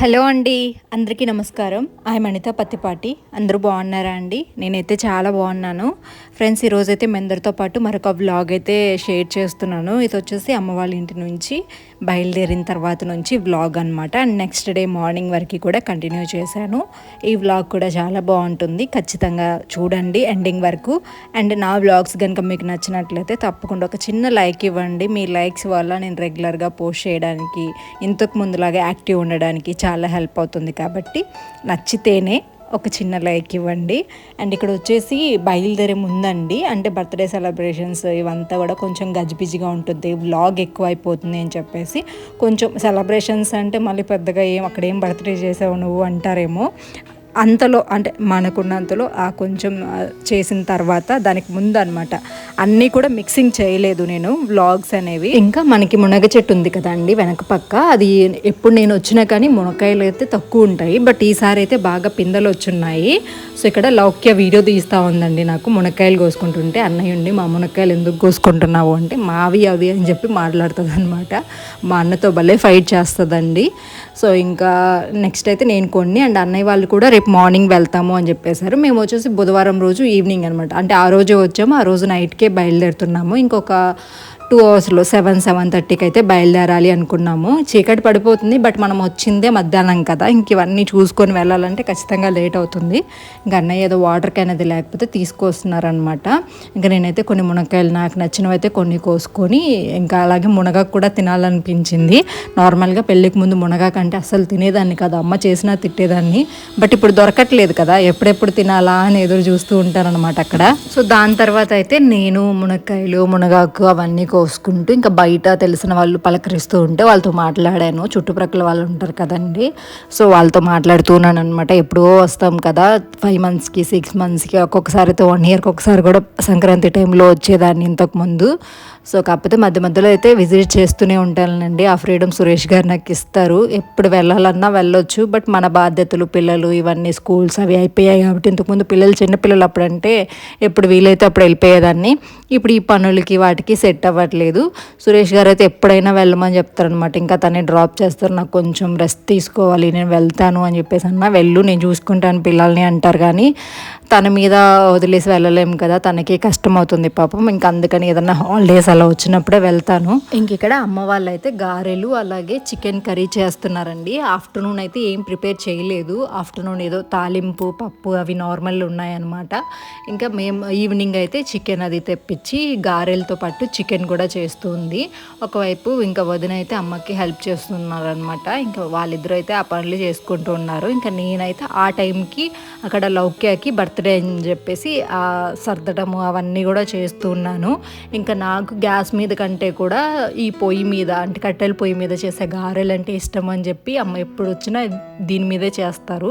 Hello అండి అందరికీ నమస్కారం. ఐ అనిత పత్తిపాటి. అందరూ బాగున్నారా అండి? నేనైతే చాలా బాగున్నాను. ఫ్రెండ్స్ ఈరోజైతే మీ అందరితో పాటు మరొక వ్లాగ్ అయితే షేర్ చేస్తున్నాను. ఇది వచ్చేసి అమ్మ వాళ్ళ ఇంటి నుంచి. బయలుదేరిన తర్వాత నుంచి వ్లాగ్ అనమాట అండ్ నెక్స్ట్ డే మార్నింగ్ వరకు కూడా కంటిన్యూ చేశాను. ఈ వ్లాగ్ కూడా చాలా బాగుంటుంది. ఖచ్చితంగా చూడండి ఎండింగ్ వరకు. అండ్ నా వ్లాగ్స్ కనుక మీకు నచ్చినట్లయితే తప్పకుండా ఒక చిన్న లైక్ ఇవ్వండి. మీ లైక్స్ వల్ల నేను రెగ్యులర్గా పోస్ట్ చేయడానికి ఇంతకు ముందులాగా యాక్టివ్ ఉండడానికి చాలా హెల్ప్ అవుతుంది కాబట్టి నచ్చితేనే ఒక చిన్న లైక్ ఇవ్వండి. అండ్ ఇక్కడ వచ్చేసి బయలుదేరే ముందండి. అంటే బర్త్డే సెలబ్రేషన్స్ ఇవంతా కూడా కొంచెం గజిబిజిగా ఉంటుంది వ్లాగ్ ఎక్కువ అయిపోతుంది అని చెప్పేసి కొంచెం సెలబ్రేషన్స్ అంటే మళ్ళీ పెద్దగా ఏం అక్కడ ఏం బర్త్డే చేసావు నువ్వు అంటారేమో. అంతలో అంటే మనకున్నంతలో ఆ కొంచెం చేసిన తర్వాత దానికి ముందు అనమాట అన్నీ కూడా మిక్సింగ్ చేయలేదు నేను వ్లాగ్స్ అనేవి. ఇంకా మనకి మునగ చెట్టు ఉంది కదండి వెనక పక్క అది ఎప్పుడు నేను వచ్చినా కానీ మునక్కాయలు అయితే తక్కువ ఉంటాయి బట్ ఈసారి అయితే బాగా పిందెలు వచ్చున్నాయి. సో ఇక్కడ లౌక్య వీడియో తీస్తూ ఉందండి నాకు మునక్కాయలు కోసుకుంటుంటే అన్నయ్య ఉండి మా మునక్కాయలు ఎందుకు కోసుకుంటున్నావు? అంటే మావి అవి అని చెప్పి మాట్లాడుతుంది అనమాట మా అన్నతో భలే ఫైట్ చేస్తుందండి. సో ఇంకా నెక్స్ట్ అయితే నేను కొన్ని అండ్ అన్నయ్య వాళ్ళు కూడా రేపు మార్నింగ్ వెళ్తాము అని చెప్పేశారు. మేము వచ్చేసి బుధవారం రోజు ఈవినింగ్ అనమాట అంటే ఆ రోజే వచ్చాము ఆ రోజు నైట్కే బయలుదేరుతున్నాము. ఇంకొక టూ అవర్స్లో సెవెన్ సెవెన్ థర్టీకి అయితే బయలుదేరాలి అనుకున్నాము. చీకటి పడిపోతుంది బట్ మనం వచ్చిందే మధ్యాహ్నం కదా. ఇంక ఇవన్నీ చూసుకొని వెళ్ళాలంటే ఖచ్చితంగా లేట్ అవుతుంది. ఇంకా అన్నయ్య ఏదో వాటర్ క్యాన్ అది లేకపోతే తీసుకొస్తున్నారనమాట. ఇంకా నేనైతే కొన్ని మునక్కాయలు నాకు నచ్చినవి అయితే కొన్ని కోసుకొని ఇంకా అలాగే మునగాకు కూడా తినాలనిపించింది. నార్మల్గా పెళ్ళికి ముందు మునగాకు అంటే అస్సలు తినేదాన్ని కాదు. అమ్మ చేసినా తిట్టేదాన్ని. బట్ ఇప్పుడు దొరకట్లేదు కదా. ఎప్పుడెప్పుడు తినాలా అని ఎదురు చూస్తూ ఉంటారనమాట అక్కడ. సో దాని తర్వాత అయితే నేను మునక్కాయలు మునగాకు అవన్నీ కో కోసుకుంటూ ఇంకా బయట తెలిసిన వాళ్ళు పలకరిస్తూ ఉంటే వాళ్ళతో మాట్లాడాను. చుట్టుప్రక్కల వాళ్ళు ఉంటారు కదండి. సో వాళ్ళతో మాట్లాడుతున్నాను అనమాట ఎప్పుడో వస్తాం కదా ఫైవ్ మంత్స్కి సిక్స్ మంత్స్కి ఒక్కొక్కసారి అయితే వన్ ఇయర్కి ఒకసారి కూడా సంక్రాంతి టైంలో వచ్చేదాన్ని ఇంతకుముందు సో కాకపోతే మధ్య మధ్యలో అయితే విజిట్ చేస్తూనే ఉంటానండి. ఆ ఫ్రీడమ్ సురేష్ గారు నాకు ఇస్తారు. ఎప్పుడు వెళ్ళాలన్నా వెళ్ళొచ్చు. బట్ మన బాధ్యతలు పిల్లలు ఇవన్నీ స్కూల్స్ అవి అయిపోయాయి కాబట్టి ఇంతకుముందు పిల్లలు చిన్నపిల్లలు అప్పుడంటే ఎప్పుడు వీలైతే అప్పుడు వెళ్ళిపోయేదాన్ని. ఇప్పుడు ఈ పనులకి వాటికి సెట్ అవ్వట్లేదు సురేష్ గారు అయితే ఎప్పుడైనా వెళ్ళమని చెప్తారనమాట ఇంకా తనే డ్రాప్ చేస్తారు. నాకు కొంచెం రెస్ట్ తీసుకోవాలి. నేను వెళ్తాను అని చెప్పేసి అన్న వెళ్ళు నేను చూసుకుంటాను పిల్లల్ని అంటారు కానీ తన మీద వదిలేసి వెళ్ళలేము కదా. తనకి కష్టం అవుతుంది పాపం. ఇంకా అందుకని ఏదన్నా హాలిడేస్ అలా వచ్చినప్పుడే వెళ్తాను. ఇంక ఇక్కడ అమ్మ వాళ్ళు అయితే గారెలు అలాగే చికెన్ కర్రీ చేస్తున్నారండి. ఆఫ్టర్నూన్ అయితే ఏం ప్రిపేర్ చేయలేదు. ఆఫ్టర్నూన్ ఏదో తాలింపు పప్పు అవి నార్మల్ ఉన్నాయన్నమాట. ఇంకా మేము ఈవినింగ్ అయితే చికెన్ అది తెప్పించి గారెలతో పాటు చికెన్ కూడా చేస్తుంది ఒకవైపు ఇంకా వదిన అయితే అమ్మకి హెల్ప్ చేస్తున్నారనమాట ఇంకా వాళ్ళిద్దరూ అయితే ఆ పనులు చేసుకుంటూ ఉన్నారు. ఇంకా నేనైతే ఆ టైంకి అక్కడ లౌక్యాకి బర్త్డే అని చెప్పేసి ఆ సర్దడము అవన్నీ కూడా చేస్తూ ఉన్నాను. ఇంకా నాకు గ్యాస్ మీద కంటే కూడా ఈ పొయ్యి మీద అంటే కట్టెల పొయ్యి మీద చేసే గారెలు అంటే ఇష్టం అని చెప్పి అమ్మ ఎప్పుడు వచ్చినా దీని మీదే చేస్తారు.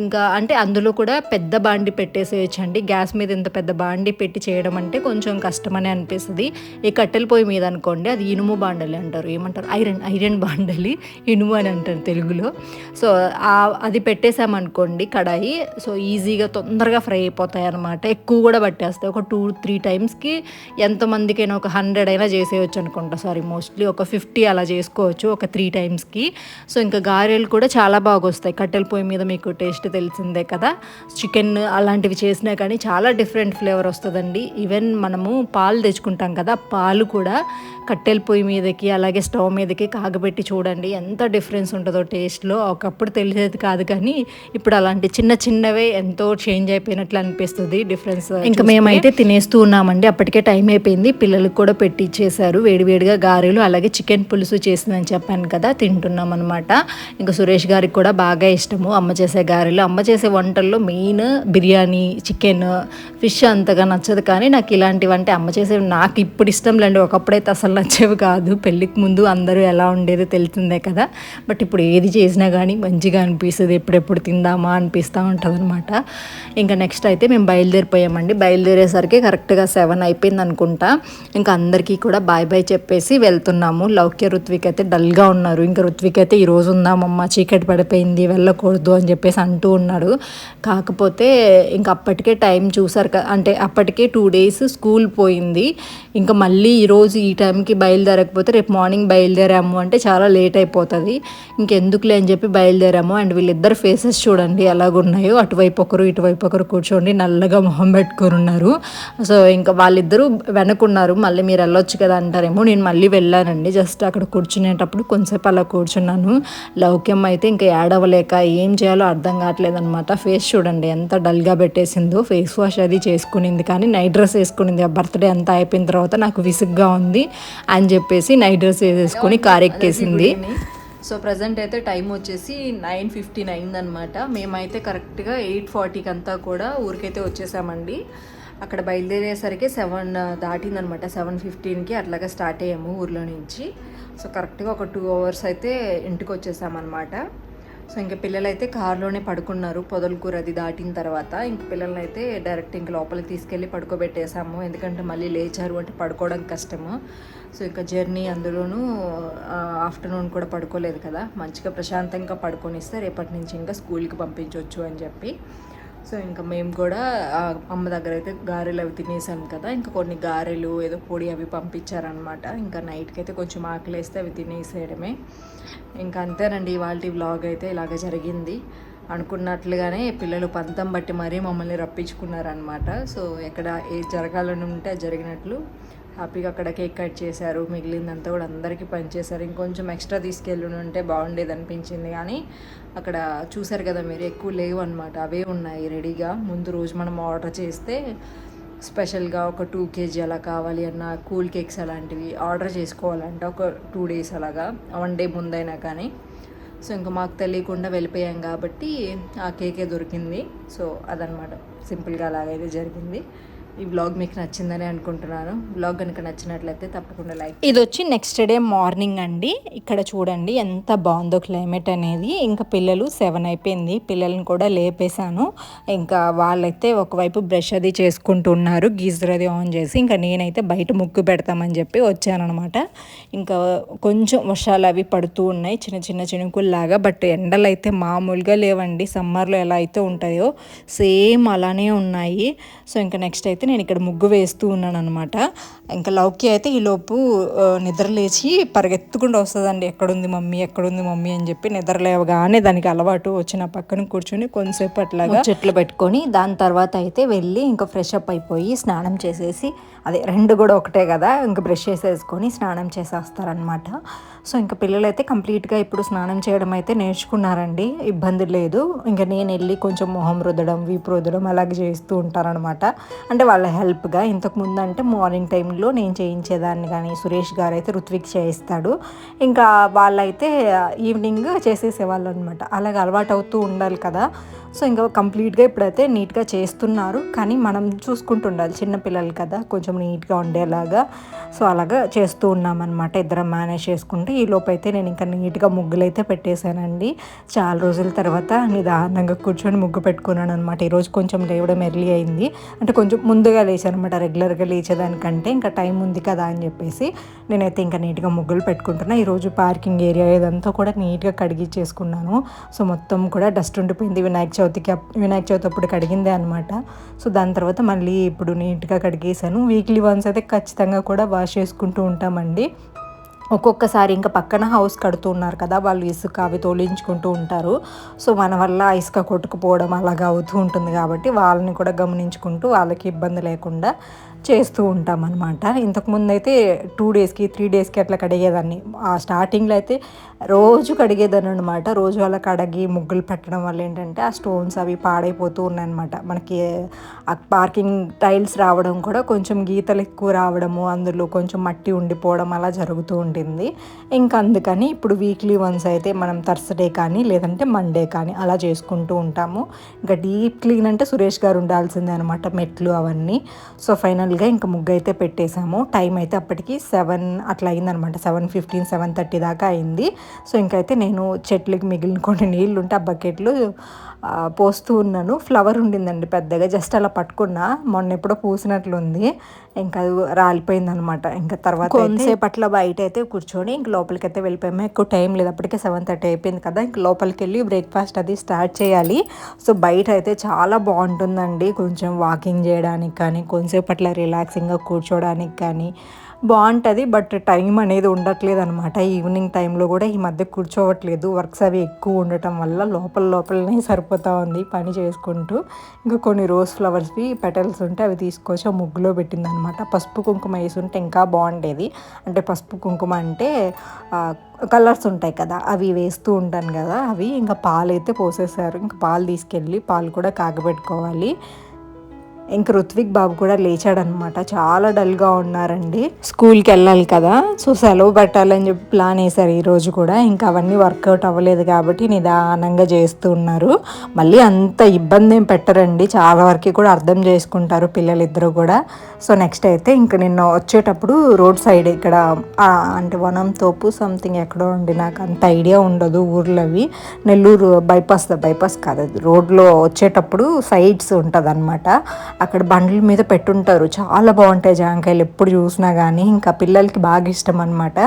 ఇంకా అంటే అందులో కూడా పెద్ద బాండి పెట్టేసేయచ్చండి. గ్యాస్ మీద ఇంత పెద్ద బాండి పెట్టి చేయడం అంటే కొంచెం కష్టమని అనిపిస్తుంది. ఈ కట్టెల పొయ్యి మీద అనుకోండి అది ఇనుము బాండలి అంటారు. ఏమంటారు? ఐరన్ ఐరన్ బాండలి. ఇనుము అని అంటారు తెలుగులో. సో అది పెట్టేసామనుకోండి కడాయి. సో ఈజీగా తొందరగా ఫ్రై అయిపోతాయి అనమాట ఎక్కువ కూడా పట్టేస్తాయి. ఒక టూ త్రీ టైమ్స్కి ఎంతమందికైనా ఒక హండ్రెడ్ అయినా చేసేయచ్చు అనుకుంటా. సారీ మోస్ట్లీ ఒక ఫిఫ్టీ అలా చేసుకోవచ్చు ఒక త్రీ టైమ్స్కి. సో ఇంకా గారెలు కూడా చాలా బాగా వస్తాయి. కట్టెల పొయ్యి మీద మీకు టేస్ట్ తెలిసిందే కదా? చికెన్ అలాంటివి చేసినా కానీ చాలా డిఫరెంట్ ఫ్లేవర్ వస్తుందండి. ఈవెన్ మనము పాలు తెచ్చుకుంటాం కదా పాలు కూడా కట్టెల పొయ్యి మీదకి అలాగే స్టవ్ మీదకి కాగబెట్టి చూడండి. ఎంత డిఫరెన్స్ ఉంటుందో టేస్ట్లో. ఒకప్పుడు తెలిసేది కాదు కానీ ఇప్పుడు అలాంటి చిన్న చిన్నవే ఎంతో చేంజ్ అయిపోయినట్లు అనిపిస్తుంది డిఫరెన్స్ ఇంకా మేమైతే తినేస్తూ ఉన్నామండి. అప్పటికే టైం అయిపోయింది. పిల్లలకు కూడా పెట్టి ఇచ్చేసారు వేడివేడిగా గారెలు అలాగే చికెన్ పులుసు చేసిందని చెప్పాను కదా తింటున్నాం అనమాట ఇంకా సురేష్ గారికి కూడా బాగా ఇష్టము అమ్మ చేసే గారెలు. అమ్మ చేసే వంటల్లో మెయిన్ బిర్యానీ చికెన్ ఫిష్ అంతగా నచ్చదు కానీ నాకు ఇలాంటివంటే అమ్మ చేసే నాకు ఇప్పుడు ఇష్టం లేండి ఒకప్పుడైతే అసలు నచ్చేవి కాదు. పెళ్ళికి ముందు అందరూ ఎలా ఉండేదో తెలిసిందే కదా. బట్ ఇప్పుడు ఏది చేసినా కానీ మంచిగా అనిపిస్తుంది. ఎప్పుడెప్పుడు తిందామా అనిపిస్తూ ఉంటుంది అనమాట ఇంకా నెక్స్ట్ అయితే మేము బయలుదేరిపోయామండి. బయలుదేరేసరికి కరెక్ట్గా సెవెన్ అయిపోయింది అనుకుంటా. ఇంకా అందరికీ కూడా బాయ్ బాయ్ చెప్పేసి వెళ్తున్నాము. లౌక్య ఋత్విక్ అయితే డల్గా ఉన్నారు. ఇంకా ఋత్విక్ అయితే ఈరోజు ఉందామమ్మా ఉందామమ్మ చీకటి పడిపోయింది వెళ్ళకూడదు అని చెప్పేసి అంటూ ఉన్నాడు. కాకపోతే ఇంకా అప్పటికే టైం చూసారు కదా అంటే అప్పటికే టూ డేస్ స్కూల్ పోయింది. ఇంకా మళ్ళీ ఈరోజు ఈ టైంకి బయలుదేరకపోతే రేపు మార్నింగ్ బయలుదేరాము అంటే చాలా లేట్ అయిపోతుంది. ఇంకెందుకులే అని చెప్పి బయలుదేరాము. అండ్ వీళ్ళిద్దరు ఫేసెస్ చూడండి ఎలాగున్నాయో. అటువైపు ఒకరు ఇటువైపు ఒకరు కూర్చోండి నల్లగా మొహం పెట్టుకొని ఉన్నారు. సో ఇంకా వాళ్ళిద్దరూ వెనకున్నారు మళ్ళీ మీరు వెళ్ళొచ్చు కదా అంటారేమో. నేను మళ్ళీ వెళ్ళానండి. జస్ట్ అక్కడ కూర్చునేటప్పుడు కొంతసేపు అలా కూర్చున్నాను. లౌక్యం అయితే ఇంకా ఏడవలేక ఏం చేయాలో అర్థం కావట్లేదు అనమాట ఫేస్ చూడండి ఎంత డల్గా పెట్టేసిందో. ఫేస్ వాష్ అది చేసుకునింది. కానీ నైట్ డ్రెస్ వేసుకునింది. ఆ బర్త్డే అంతా అయిపోయిన తర్వాత నాకు విసుగ్గా ఉంది అని చెప్పేసి నైట్ డ్రెస్ వేసేసుకొని కార్ ఎక్కేసింది. సో ప్రజెంట్ అయితే టైం వచ్చేసి నైన్ ఫిఫ్టీన్ అయిందనమాట మేమైతే కరెక్ట్గా ఎయిట్ ఫార్టీకి అంతా కూడా ఊరికైతే వచ్చేసామండి. అక్కడ బయలుదేరేసరికి సెవెన్ దాటిందనమాట సెవెన్ ఫిఫ్టీన్కి అట్లాగా స్టార్ట్ అయ్యాము ఊర్లో నుంచి. సో కరెక్ట్గా ఒక టూ అవర్స్ అయితే ఇంటికి వచ్చేసామన్నమాట సో ఇంకా పిల్లలైతే కారులోనే పడుకున్నారు. పొదలకూర అది దాటిన తర్వాత ఇంక పిల్లల్ని అయితే డైరెక్ట్ ఇంక లోపలికి తీసుకెళ్ళి పడుకోబెట్టేసాము ఎందుకంటే మళ్ళీ లేచారు అంటే పడుకోవడం కష్టము. సో ఇంకా జర్నీ అందులోనూ ఆఫ్టర్నూన్ కూడా పడుకోలేదు కదా. మంచిగా ప్రశాంతంగా పడుకొనిస్తే రేపటి నుంచి ఇంకా స్కూల్కి పంపించవచ్చు అని చెప్పి సో ఇంకా మేము కూడా అమ్మ దగ్గర అయితే గారెలు అవి తినేసాం కదా. ఇంకా కొన్ని గారెలు ఏదో పొడి అవి పంపించారనమాట ఇంకా నైట్కి అయితే కొంచెం ఆకలేస్తే అవి తినేసేయడమే. ఇంకా అంతేనండి ఇవాళ వ్లాగ్ అయితే ఇలాగ జరిగింది. అనుకున్నట్లుగానే పిల్లలు పంతం బట్టి మరీ మమ్మల్ని రప్పించుకున్నారనమాట సో ఎక్కడ ఏ జరగాలని ఉంటే అది జరిగినట్లు హ్యాపీగా అక్కడ కేక్ కట్ చేశారు. మిగిలిందంతా కూడా అందరికీ పనిచేశారు ఇంకొంచెం ఎక్స్ట్రా తీసుకెళ్ళి ఉంటే బాగుండేది అనిపించింది. కానీ అక్కడ చూసారు కదా మీరు ఎక్కువ లేవు అనమాట అవే ఉన్నాయి రెడీగా. ముందు రోజు మనం ఆర్డర్ చేస్తే స్పెషల్గా ఒక టూ కేజీ అలా కావాలి అన్న కూల్ కేక్స్ అలాంటివి ఆర్డర్ చేసుకోవాలంటే. ఒక టూ డేస్ అలాగా వన్ డే ముందైనా కానీ. సో ఇంకా మాకు తెలియకుండా వెళ్ళిపోయాం కాబట్టి ఆ కేకే దొరికింది. సో అదనమాట సింపుల్గా అలాగైతే జరిగింది. ఈ బ్లాగ్ మీకు నచ్చిందని అనుకుంటున్నాను. బ్లాగ్ కనుక నచ్చినట్లయితే తప్పకుండా లైక్ ఇది వచ్చి నెక్స్ట్ డే మార్నింగ్ అండి. ఇక్కడ చూడండి ఎంత బాగుందో క్లైమేట్ అనేది. ఇంకా పిల్లలు సెవెన్ అయిపోయింది. పిల్లల్ని కూడా లేపేశాను. ఇంకా వాళ్ళైతే ఒకవైపు బ్రష్ అది చేసుకుంటున్నారు. గీజర్ అది ఆన్ చేసి ఇంకా నేనైతే బయట ముగ్గు పెడతామని చెప్పి వచ్చానమాట ఇంకా కొంచెం వర్షాలు అవి పడుతూ ఉన్నాయి. చిన్న చిన్న చినుకుల్లాగా. బట్ ఎండలు అయితే మామూలుగా లేవండి. సమ్మర్లో ఎలా అయితే ఉంటాయో సేమ్ అలానే ఉన్నాయి. సో ఇంకా నెక్స్ట్ అయితే నేను ఇక్కడ ముగ్గు వేస్తూ ఉన్నాను అనమాట ఇంకా లౌకి అయితే ఈలోపు నిద్రలేచి పరిగెత్తుకుండా వస్తుందండి. ఎక్కడుంది మమ్మీ? ఎక్కడుంది మమ్మీ? అని చెప్పి నిద్రలేవగానే దానికి అలవాటు వచ్చిన పక్కన కూర్చొని కొంతసేపు అట్లాగా చెట్లు పెట్టుకొని దాని తర్వాత అయితే వెళ్ళి ఇంకా ఫ్రెష్ అప్ అయిపోయి స్నానం చేసేసి అదే రెండు కూడా ఒకటే కదా ఇంకా బ్రష్ చేసేసుకొని స్నానం చేసేస్తారనమాట సో ఇంకా పిల్లలైతే కంప్లీట్గా ఇప్పుడు స్నానం చేయడం అయితే నేర్చుకున్నారండి. ఇబ్బంది లేదు. ఇంకా నేను వెళ్ళి కొంచెం మొహం రుద్దడం వీపు రుద్దడం అలాగే చేస్తూ ఉంటారనమాట అంటే వాళ్ళ హెల్ప్గా ఇంతకుముందు అంటే మార్నింగ్ టైంలో నేను చేయించేదాన్ని కానీ సురేష్ గారు అయితే ఋత్విక్ చేయిస్తాడు. ఇంకా వాళ్ళైతే ఈవినింగ్ చేసేసేవాళ్ళు అనమాట అలాగే అలవాటు అవుతూ ఉండాలి కదా. సో ఇంకా కంప్లీట్గా ఇప్పుడైతే నీట్గా చేస్తున్నారు. కానీ మనం చూసుకుంటుండాలి చిన్నపిల్లలు కదా కొంచెం నీట్గా ఉండేలాగా. సో అలాగా చేస్తూ ఉన్నామన్నమాట. ఇద్దరం మేనేజ్ చేసుకుంటే ఈ లోపైతే అయితే నేను ఇంకా నీట్గా ముగ్గులు అయితే పెట్టేశానండి. చాలా రోజుల తర్వాత నిదానంగా కూర్చొని ముగ్గు పెట్టుకున్నాను అనమాట ఈరోజు కొంచెం లేవడం ఎర్లీ అయింది. అంటే కొంచెం ముందుగా లేచాను అనమాట రెగ్యులర్గా లేచేదానికంటే. ఇంకా టైం ఉంది కదా అని చెప్పేసి నేనైతే ఇంకా నీట్గా ముగ్గులు పెట్టుకుంటున్నా. ఈరోజు పార్కింగ్ ఏరియా ఇదంతా కూడా నీట్గా కడిగి చేసుకున్నాను సో మొత్తం కూడా డస్ట్ ఉండిపోయింది. వినాయక చవితికి వినాయక చవితి అప్పుడు కడిగిందే అనమాట సో దాని తర్వాత మళ్ళీ ఇప్పుడు నీట్గా కడిగేసాను వీక్లీ వన్స్ అయితే ఖచ్చితంగా కూడా వాష్ చేసుకుంటూ ఉంటామండి. ఒక్కొక్కసారి ఇంకా పక్కన హౌస్ కడుతూ ఉన్నారు కదా వాళ్ళు ఇసుక అవి తోలించుకుంటూ ఉంటారు. సో మన వల్ల ఇసుక కొట్టుకుపోవడం అలాగా అవుతూ ఉంటుంది కాబట్టి వాళ్ళని కూడా గమనించుకుంటూ వాళ్ళకి ఇబ్బంది లేకుండా చేస్తూ ఉంటాం అనమాట ఇంతకుముందు అయితే టూ డేస్కి త్రీ డేస్కి అట్లా కడిగేదాన్ని. ఆ స్టార్టింగ్లో అయితే రోజు కడిగేదాన్ని అనమాట రోజు అలా కడిగి ముగ్గులు పెట్టడం వల్ల ఏంటంటే ఆ స్టోన్స్ అవి పాడైపోతూ ఉన్నాయన్నమాట. మనకి ఆ పార్కింగ్ టైల్స్ రావడం కూడా కొంచెం గీతలు ఎక్కువ రావడము అందులో కొంచెం మట్టి ఉండిపోవడం అలా జరుగుతూ ఉంటుంది ఇంకా అందుకని ఇప్పుడు వీక్లీ వన్స్ అయితే మనం థర్స్డే కానీ లేదంటే మండే కానీ అలా చేసుకుంటూ ఉంటాము. ఇంకా డీప్ క్లీన్ అంటే సురేష్ గారు ఉండాల్సిందే అనమాట మెట్లు అవన్నీ. సో ఫైనల్ ఫైనల్గా ఇంకా ముగ్గు అయితే పెట్టేశాము టైం అయితే అప్పటికి సెవెన్ అట్లా అయిందనమాట. సెవెన్ ఫిఫ్టీన్ సెవెన్ థర్టీ దాకా అయింది. సో ఇంకైతే నేను చెట్లకి మిగిలిన కొన్ని నీళ్ళు ఉంటే ఆ బకెట్లు పోస్తూ ఉన్నాను. ఫ్లవర్ ఉండిందండి పెద్దగా. జస్ట్ అలా పట్టుకున్నా. మొన్న ఎప్పుడో పూసినట్లుంది. ఇంకా అది రాలిపోయింది అనమాట ఇంకా తర్వాత కొంతసేపు అట్లా బయట అయితే కూర్చొని ఇంక లోపలికి అయితే వెళ్ళిపోయాము. ఎక్కువ టైం లేదు. అప్పటికే సెవెన్ థర్టీ అయిపోయింది కదా. ఇంక లోపలికి వెళ్ళి బ్రేక్ఫాస్ట్ అది స్టార్ట్ చేయాలి. సో బయట అయితే చాలా బాగుంటుందండి. కొంచెం వాకింగ్ చేయడానికి కానీ కొంతసేపు అట్లా రిలాక్సింగ్గా కూర్చోడానికి కానీ బాగుంటుంది బట్ టైం అనేది ఉండట్లేదు అనమాట ఈవినింగ్ టైంలో కూడా ఈ మధ్య కూర్చోవట్లేదు. వర్క్స్ అవి ఎక్కువ ఉండటం వల్ల లోపల లోపలనే సరిపోతూ ఉంది పని చేసుకుంటూ. ఇంకా కొన్ని రోజ్ ఫ్లవర్స్వి పెటల్స్ ఉంటే అవి తీసుకొచ్చి ఆ ముగ్గులో పెట్టింది అనమాట పసుపు కుంకుమ వేసి ఉంటే ఇంకా బాగుండేది. అంటే పసుపు కుంకుమ అంటే కలర్స్ ఉంటాయి కదా అవి వేస్తూ ఉంటాను కదా అవి. ఇంకా పాలు అయితే పోసేసారు. ఇంకా పాలు తీసుకెళ్ళి పాలు కూడా కాగబెట్టుకోవాలి. ఇంక ఋత్విక్ బాబు కూడా లేచాడనమాట. చాలా డల్గా ఉన్నారండి. స్కూల్కి వెళ్ళాలి కదా. సో సెలవు పెట్టాలని చెప్పి ప్లాన్ వేశారు ఈరోజు కూడా. ఇంకా అవన్నీ వర్కౌట్ అవ్వలేదు కాబట్టి నిదానంగా చేస్తూ ఉన్నారు. మళ్ళీ అంత ఇబ్బంది ఏం పెట్టరండి. చాలా వరకు కూడా అర్థం చేసుకుంటారు పిల్లలిద్దరూ కూడా. సో నెక్స్ట్ అయితే ఇంక నిన్న వచ్చేటప్పుడు రోడ్ సైడ్ ఇక్కడ అంటే వనం తోపు సంథింగ్ ఎక్కడో ఉండి నాకు అంత ఐడియా ఉండదు ఊర్లో అవి. నెల్లూరు బైపాస్ బైపాస్ కాదు రోడ్లో వచ్చేటప్పుడు సైడ్స్ ఉంటుంది అనమాట అక్కడ బండ్ల మీద పెట్టుంటారు. చాలా బాగుంటాయి జాంకాయలు ఎప్పుడు చూసినా కానీ ఇంకా పిల్లలకి బాగా ఇష్టం అనమాట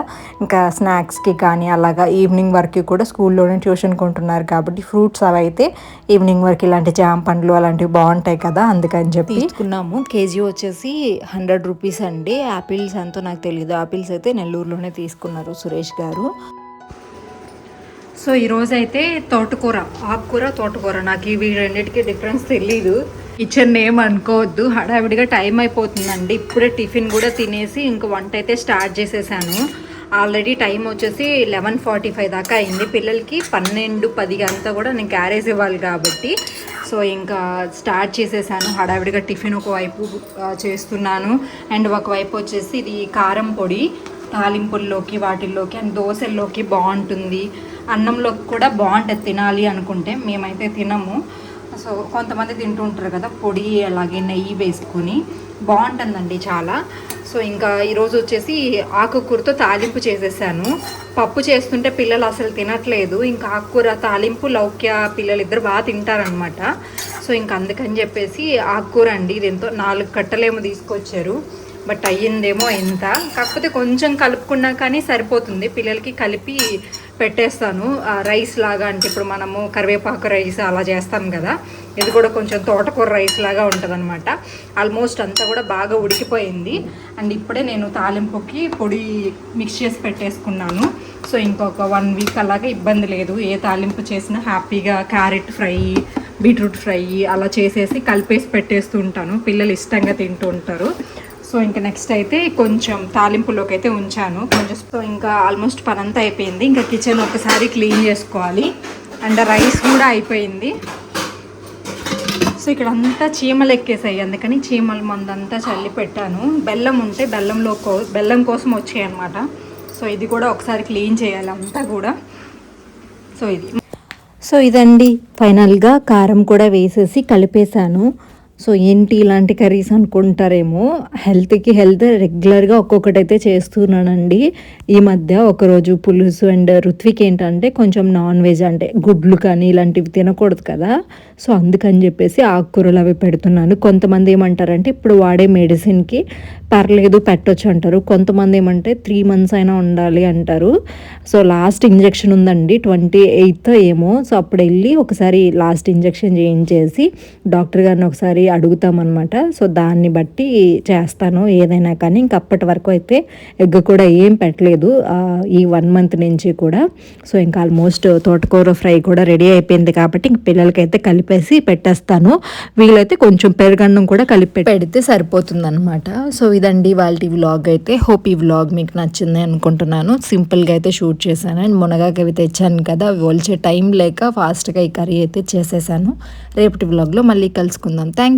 ఇంకా స్నాక్స్కి కానీ అలాగా ఈవినింగ్ వరకు కూడా స్కూల్లోనే ట్యూషన్ కొంటున్నారు కాబట్టి ఫ్రూట్స్ అవి అయితే ఈవినింగ్ వరకు ఇలాంటి జామ పండ్లు అలాంటివి బాగుంటాయి కదా అందుకని చెప్పి. తీసుకున్నాము. కేజీ వచ్చేసి హండ్రెడ్ రూపీస్ అండి. యాపిల్స్ ఎంతో నాకు తెలియదు యాపిల్స్ అయితే నెల్లూరులోనే తీసుకున్నారు సురేష్ గారు. సో ఈరోజు అయితే తోటకూర ఆకుకూర తోటకూర. నాకు ఇవి రెండింటికి డిఫరెన్స్ తెలీదు. కిచెన్ ఏం అనుకోవద్దు. హడావిడిగా టైం అయిపోతుందండి. ఇప్పుడే టిఫిన్ కూడా తినేసి ఇంక వంట అయితే స్టార్ట్ చేసేసాను. ఆల్రెడీ టైం వచ్చేసి లెవెన్ ఫార్టీ ఫైవ్ దాకా అయింది. పిల్లలకి పన్నెండు పది అంతా కూడా నేను క్యారేజ్ ఇవ్వాలి కాబట్టి. సో ఇంకా స్టార్ట్ చేసేసాను. హడావిడిగా టిఫిన్ ఒకవైపు చేస్తున్నాను. అండ్ ఒకవైపు వచ్చేసి ఇది కారం పొడి తాలింపుల్లోకి వాటిల్లోకి అండ్ దోశల్లోకి బాగుంటుంది. అన్నంలో కూడా బాగుంటుంది తినాలి అనుకుంటే మేమైతే తినము. సో కొంతమంది తింటుంటారు కదా పొడి అలాగే నెయ్యి వేసుకొని. బాగుంటుందండి చాలా. సో ఇంకా ఈరోజు వచ్చేసి ఆకుకూరతో తాలింపు చేసేసాను. పప్పు చేస్తుంటే పిల్లలు అసలు తినట్లేదు. ఇంకా ఆకుకూర తాలింపు లౌక్య పిల్లలు ఇద్దరు బాగా తింటారనమాట సో ఇంకా అందుకని చెప్పేసి ఆకుకూర అండి దీంతో నాలుగు కట్టలేమో తీసుకొచ్చారు. బట్ అయ్యిందేమో ఎంత. కాకపోతే కొంచెం కలుపుకున్నా కానీ సరిపోతుంది. పిల్లలకి కలిపి పెట్టేస్తాను. రైస్ లాగా అంటే ఇప్పుడు మనము కరివేపాకు రైస్ అలా చేస్తాం కదా ఇది కూడా కొంచెం తోటకూర రైస్ లాగా ఉంటుంది అనమాట ఆల్మోస్ట్ అంతా కూడా బాగా ఉడికిపోయింది. అండ్ ఇప్పుడే నేను తాలింపుకి పొడి మిక్స్ చేసి పెట్టేసుకున్నాను. సో ఇంకొక వన్ వీక్ అలాగే ఇబ్బంది లేదు. ఏ తాలింపు చేసినా హ్యాపీగా క్యారెట్ ఫ్రై బీట్రూట్ ఫ్రై అలా చేసేసి కలిపేసి పెట్టేస్తూ ఉంటాను. పిల్లలు ఇష్టంగా తింటూ ఉంటారు. సో ఇంకా నెక్స్ట్ అయితే కొంచెం తాలింపులోకి అయితే ఉంచాను. కొంచెం సో ఇంకా ఆల్మోస్ట్ పనంతా అయిపోయింది. ఇంకా కిచెన్ ఒకసారి క్లీన్ చేసుకోవాలి. అండ్ రైస్ కూడా అయిపోయింది. సో ఇక్కడ అంతా చీమలు ఎక్కేసాయి అందుకని చీమల మందంతా చల్లి పెట్టాను. బెల్లం ఉంటే బెల్లంలో కో బెల్లం కోసం వచ్చాయి అనమాట సో ఇది కూడా ఒకసారి క్లీన్ చేయాలి అంతా కూడా. సో ఇది. సో ఇదండి ఫైనల్గా కారం కూడా వేసేసి కలిపేశాను. సో ఏంటి ఇలాంటి కర్రీస్ అనుకుంటారేమో? హెల్త్కి హెల్త్ రెగ్యులర్గా ఒక్కొక్కటి అయితే చేస్తున్నానండి. ఈ మధ్య ఒకరోజు పులుసు అండ్ రుత్విక్ ఏంటంటే కొంచెం నాన్ వెజ్ అంటే గుడ్లు కానీ ఇలాంటివి తినకూడదు కదా. సో అందుకని చెప్పేసి ఆకుకూరలు అవి పెడుతున్నాను. కొంతమంది ఏమంటారంటే ఇప్పుడు వాడే మెడిసిన్కి పర్లేదు పెట్టొచ్చు అంటారు. కొంతమంది ఏమంటే త్రీ మంత్స్ అయినా ఉండాలి అంటారు. సో లాస్ట్ ఇంజెక్షన్ ఉందండి ట్వంటీ ఎయిత్ ఏమో. సో అప్పుడు వెళ్ళి ఒకసారి లాస్ట్ ఇంజెక్షన్ చేయించేసి డాక్టర్ గారిని ఒకసారి అడుగుతామన్నమాట. సో దాన్ని బట్టి చేస్తాను ఏదైనా కానీ. ఇంక అప్పటి వరకు అయితే ఎగ్ కూడా ఏం పెట్టలేదు. ఈ వన్ మంత్ నుంచి కూడా. సో ఇంకా ఆల్మోస్ట్ తోటకూర ఫ్రై కూడా రెడీ అయిపోయింది కాబట్టి ఇంక పిల్లలకైతే కలిపేసి పెట్టేస్తాను. వీళ్ళైతే కొంచెం పెరుగన్నం కూడా కలిపి పెడితే సరిపోతుంది అనమాట సో ఇదండి వాళ్ళ వ్లాగ్ అయితే. హోప్ ఈ వ్లాగ్ మీకు నచ్చింది అనుకుంటున్నాను. సింపుల్గా అయితే షూట్ చేశాను. అండ్ మునగాకవి తెచ్చాను కదా. ఒలిచే టైం లేక ఫాస్ట్గా ఈ కర్రీ అయితే చేసేసాను. రేపటి వ్లాగ్లో మళ్ళీ కలుసుకుందాం. థ్యాంక్